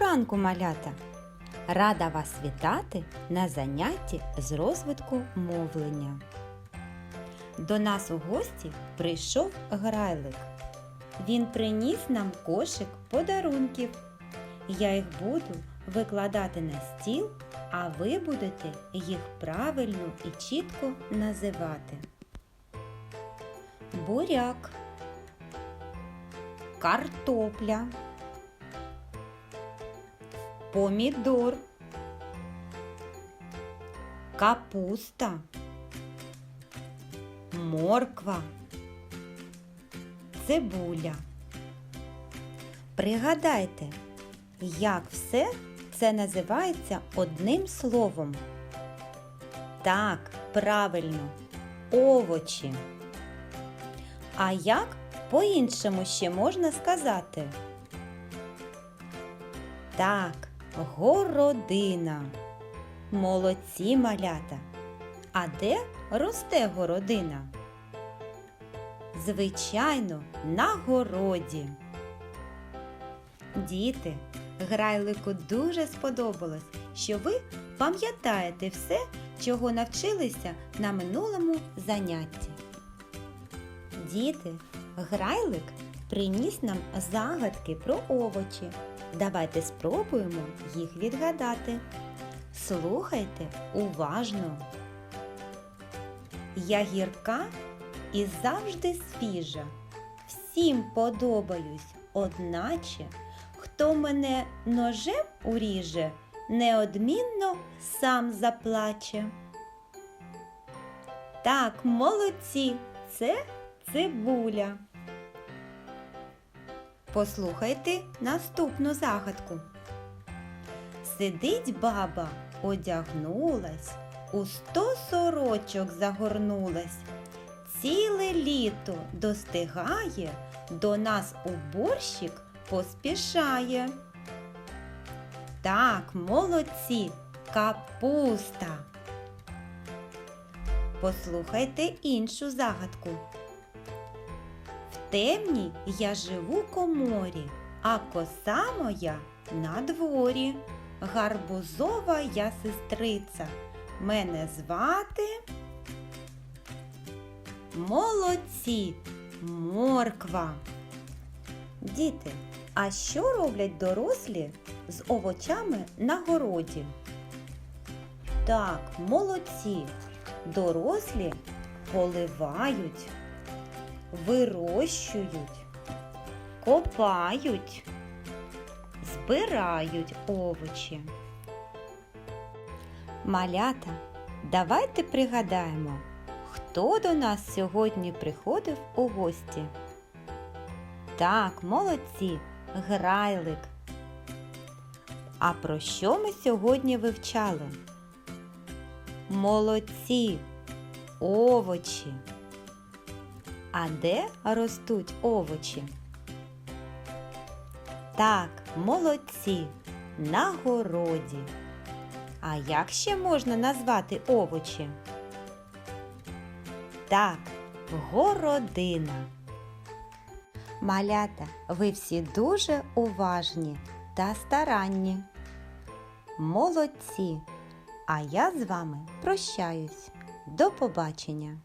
ранку, малята! Рада вас вітати на занятті з розвитку мовлення. До нас у гості прийшов грайлик. Він приніс нам кошик подарунків. Я їх буду викладати на стіл, а ви будете їх правильно і чітко називати. Буряк, картопля, помідор, капуста, морква, цибуля. Пригадайте, як все це називається одним словом. Так, правильно, овочі. А як по-іншому ще можна сказати? Так, городина. Молодці малята. А де росте городина? Звичайно, на городі. Діти, грайлику дуже сподобалось, що ви пам'ятаєте все, чого навчилися на минулому занятті. Діти, грайлик приніс нам загадки про овочі. Давайте спробуємо їх відгадати. Слухайте уважно. Я гірка і завжди свіжа. Всім подобаюсь, одначе, хто мене ножем уріже, неодмінно сам заплаче. Так, молодці, це цибуля. Послухайте наступну загадку. Сидить баба, одягнулась, у сто сорочок загорнулась. Ціле літо достигає, до нас у борщик поспішає. Так, молодці, капуста. Послухайте іншу загадку. Темній я живу коморі, а коса моя на дворі. Гарбузова я сестриця. Мене звати Молодці, морква. Діти, а що роблять дорослі з овочами на городі? Так, молодці. Дорослі поливають, вирощують, копають, збирають овочі. Малята, давайте пригадаємо, хто до нас сьогодні приходив у гості. Так, молодці, грайлик. А про що ми сьогодні вивчали? Молодці, овочі. А де ростуть овочі? Так, молодці, на городі. А як ще можна назвати овочі? Так, городина. Малята, ви всі дуже уважні та старанні. Молодці! А я з вами прощаюсь. До побачення!